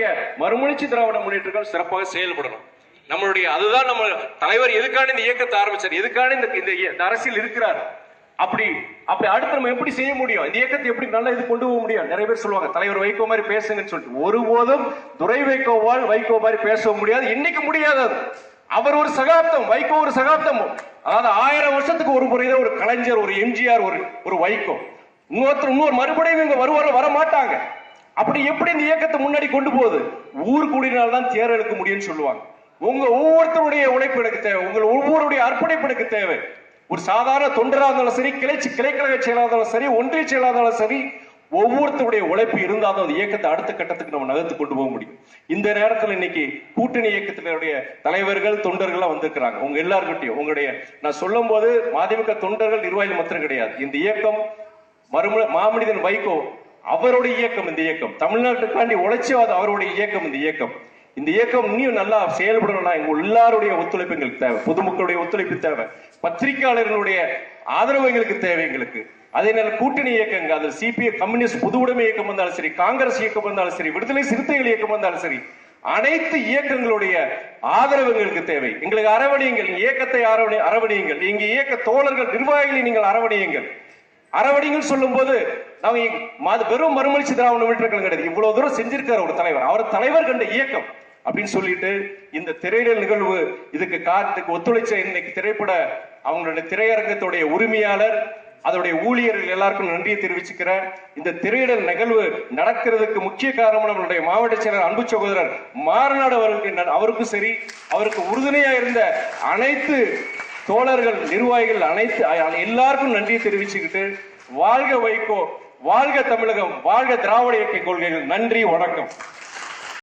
நம்மளுடைய மறுமலர்ச்சி திராவிட முன்னேற்றங்கள் சிறப்பாக செயல்படணும். நம்மளுடைய அதுதான் நம்ம தலைவர் எதுக்கான இந்த இயக்கத்தை ஆரம்பிச்சார்? எதுக்கான இந்த இந்த அரசியல் இருக்கிறார்? அப்படி அப்படி அடுத்து நம்ம எப்படி செய்ய முடியும்? இந்த இயக்கத்தை எப்படி நல்லா இது கொண்டு போக முடியும்? நிறைய பேர் சொல்லுவாங்க தலைவர் வைகோ மாதிரி பேசுங்கன்னு சொல்லிட்டு. ஒருபோதும் துரை வைகோவால் வைகோ மாதிரி பேச முடியாது. இன்னைக்கு முடியாது அது. அவர் ஒரு சகாப்தம் வைகோ ஒரு சகாப்தம். அதாவது ஆயிரம் வருஷத்துக்கு ஒரு முறை ஒரு கலைஞர் ஒரு எம்ஜிஆர் ஒரு ஒரு வைகோ. இன்னொருத்தர் இன்னொரு மறுபடியும் இங்க வருவார வர மாட்டாங்க அப்படி எப்படி இந்த இயக்கத்தை முன்னாடி கொண்டு போகுது? ஊர் கூடினால் தான் தேர் எடுக்க முடியும்னு சொல்லுவாங்க. உங்க ஒவ்வொருத்தருடைய உழைப்பு எனக்கு தேவை. உங்கள் ஒவ்வொருடைய அர்ப்பணிப்பு எனக்கு தேவை. ஒரு சாதாரண தொண்டரா இருந்தாலும் சரி கிளை கிளைக்கழக செயலாளர் இருந்தாலும் சரி ஒன்றிய செயலாளர் இருந்தாலும் சரி ஒவ்வொருத்தருடைய உழைப்பு இருந்தாலும் அந்த இயக்கத்தை அடுத்த கட்டத்துக்கு நம்ம நகர்த்து கொண்டு போக முடியும். இந்த நேரத்தில் இன்னைக்கு கூட்டணி இயக்கத்தினுடைய தலைவர்கள் தொண்டர்கள்லாம் வந்திருக்கிறாங்க. உங்க எல்லாருக்கிட்டையும் உங்களுடைய நான் சொல்லும் போது மதிமுக தொண்டர்கள் நிர்வாகிகள் மாத்திரம் கிடையாது. இந்த இயக்கம் மறும மாமனிதன் வைகோ அவருடைய இயக்கம் இந்த இயக்கம். தமிழ்நாட்டுக்காண்டி உழைச்சவாத அவருடைய இயக்கம் இந்த இயக்கம். இந்த இயக்கம் இன்னும் நல்லா செயல்படணும்னா எங்க எல்லாருடைய ஒத்துழைப்பு எங்களுக்கு தேவை. பொதுமக்களுடைய ஒத்துழைப்பு தேவை. பத்திரிகையாளர்களுடைய ஆதரவு எங்களுக்கு தேவை எங்களுக்கு. அதே நேரம் கூட்டணி இயக்கங்க. அது சிபிஐ கம்யூனிஸ்ட் பொது உடைமை இயக்கம் வந்தாலும் சரி காங்கிரஸ் இயக்கம் வந்தாலும் சரி விடுதலை சிறுத்தைகள் இயக்கம் வந்தாலும் சரி அனைத்து இயக்கங்களுடைய ஆதரவு எங்களுக்கு தேவை. எங்களுக்கு அரவணையுங்கள். இயக்கத்தை அரவணை அரவணையுங்கள். இங்க இயக்க தோழர்கள் நிர்வாகிகளை நீங்கள் அரவணையுங்கள். அறவடிகள் சொல்லும் போது நாங்க இ- வெறும் மறுமலர்ச்சி திராவிட முன்னேற்ற கிடையாது. இவ்வளவு தூரம் செஞ்சிருக்காரு ஒரு தலைவர். அவர் தலைவர் கண்ட இயக்கம் அப்படின்னு சொல்லிட்டு இந்த திரையிடல் நிகழ்வு இதுக்கு காரணத்துக்கு ஒத்துழைச்ச இன்னைக்கு திரைப்பட அவங்களுடைய திரையரங்கத்துடைய உரிமையாளர் அதோடைய ஊழியர்கள் எல்லாருக்கும் நன்றியை தெரிவிச்சுக்கிறேன். இந்த திரையிடல் நிகழ்வு நடக்கிறதுக்கு முக்கிய காரணம் நம்மளுடைய மாவட்ட செயலர் அன்பு சகோதரர் மாறநாடு அவர்களுக்கு அவருக்கும் சரி அவருக்கு உறுதுணையா இருந்த அனைத்து தோழர்கள் நிர்வாகிகள் அனைத்து எல்லாருக்கும் நன்றியை தெரிவிச்சுக்கிட்டு வாழ்க வைகோ வாழ்க தமிழகம் வாழ்க திராவிட இயக்க கொள்கைகள். நன்றி வணக்கம்.